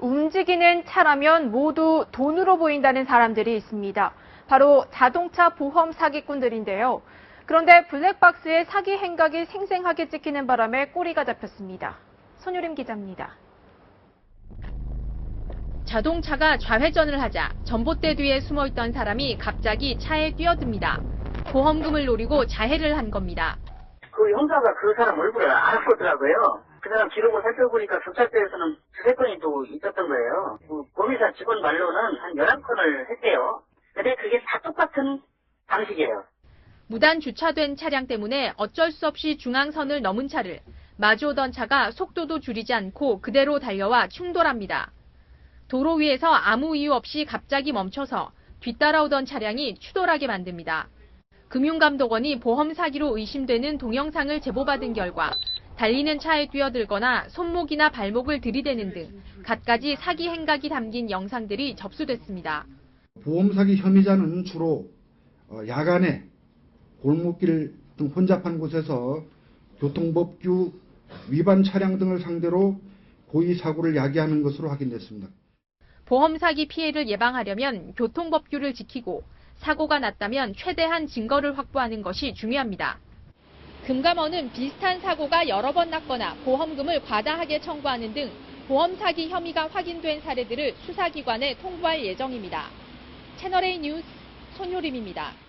움직이는 차라면 모두 돈으로 보인다는 사람들이 있습니다. 바로 자동차 보험 사기꾼들인데요. 그런데 블랙박스에 사기 행각이 생생하게 찍히는 바람에 꼬리가 잡혔습니다. 손유림 기자입니다. 자동차가 좌회전을 하자 전봇대 뒤에 숨어 있던 사람이 갑자기 차에 뛰어듭니다. 보험금을 노리고 자해를 한 겁니다. 그 형사가 그 사람 얼굴을 알아보더라고요. 그 사람 기록을 살펴보니까 또 있었던 거예요. 그 보미사 직원 말로는 한 11건을 했대요. 근데 그게 다 똑같은 방식이에요. 무단 주차된 차량 때문에 어쩔 수 없이 중앙선을 넘은 차를 마주오던 차가 속도도 줄이지 않고 그대로 달려와 충돌합니다. 도로 위에서 아무 이유 없이 갑자기 멈춰서 뒤따라오던 차량이 추돌하게 만듭니다. 금융감독원이 보험 사기로 의심되는 동영상을 제보받은 결과 달리는 차에 뛰어들거나 손목이나 발목을 들이대는 등 갖가지 사기 행각이 담긴 영상들이 접수됐습니다. 보험 사기 혐의자는 주로 어, 야간에 골목길 등 혼잡한 곳에서 교통법규 위반 차량 등을 상대로 고의 사고를 야기하는 것으로 확인됐습니다. 보험 사기 피해를 예방하려면 교통법규를 지키고 사고가 났다면 최대한 증거를 확보하는 것이 중요합니다. 금감원은 비슷한 사고가 여러 번 났거나 보험금을 과다하게 청구하는 등 보험 사기 혐의가 확인된 사례들을 수사기관에 통보할 예정입니다. 채널A 뉴스 손효림입니다.